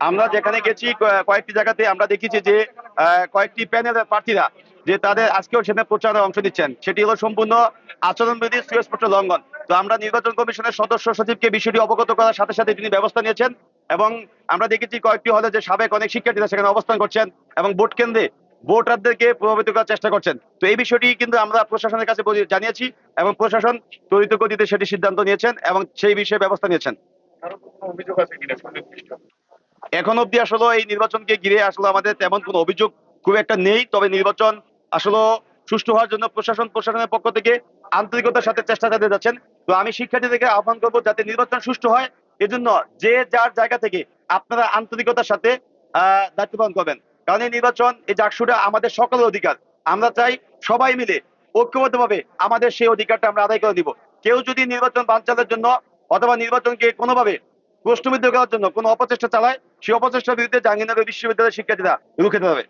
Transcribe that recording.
আমরা যেখানে গেছি কয়েকটি জায়গাতে আমরা দেখেছি যে কয়েকটি প্যানেলের প্রার্থীরা যে তাদের আজকেও সেখানে প্রচারে অংশ নিচ্ছেন। সেটি হলো সম্পূর্ণ আচরণবিধি সুস্পষ্ট লঙ্ঘন। তো আমরা নির্বাচন কমিশনের সদস্য সচিবকে বিষয়টি অবগত করার সাথে সাথে তিনি ব্যবস্থা নিয়েছেন এবং আমরা দেখেছি কয়েকটি হলে যে সাবেক অনেক শিক্ষার্থীরা সেখানে অবস্থান করছেন এবং ভোট কেন্দ্রে ভোটারদেরকে প্রভাবিত করার চেষ্টা করছেন। তো এই বিষয়টি কিন্তু আমরা প্রশাসনের কাছে জানিয়েছি এবং প্রশাসন তরিত গতিতে সেটি সিদ্ধান্ত নিয়েছেন এবং সেই বিষয়ে ব্যবস্থা নিয়েছেন। অভিযোগ আছে কিনা? এখন অব্দি আসলে এই নির্বাচনকে ঘিরে আসলে আমাদের তেমন কোনো অভিযোগ খুব একটা নেই, তবে নির্বাচন আসলে সুষ্ঠু হওয়ার জন্য প্রশাসন, প্রশাসনের পক্ষ থেকে আন্তরিকতার সাথে চেষ্টা চালিয়ে যাচ্ছেন। তো আমি শিক্ষার্থীদেরকে আহ্বান করব যাতে নির্বাচন সুষ্ঠু হয়, এজন্য যে যার জায়গা থেকে আপনারা আন্তরিকতার সাথে দায়িত্ব পালন করবেন। কারণ এই নির্বাচন, এই জাকসুটা আমাদের সকলের অধিকার। আমরা চাই সবাই মিলে, ঐক্যবদ্ধভাবে আমাদের সেই অধিকারটা আমরা আদায় করে দিব। কেউ যদি নির্বাচন বানচালের জন্য অথবা নির্বাচনকে কোনোভাবে প্রশ্নবিদ্ধ করার জন্য কোনো অপচেষ্টা চালায় সেই অপচেষ্টার বিরুদ্ধে জাহাঙ্গীরনগর বিশ্ববিদ্যালয়ের শিক্ষার্থীরা রুখে দাঁড়াবে।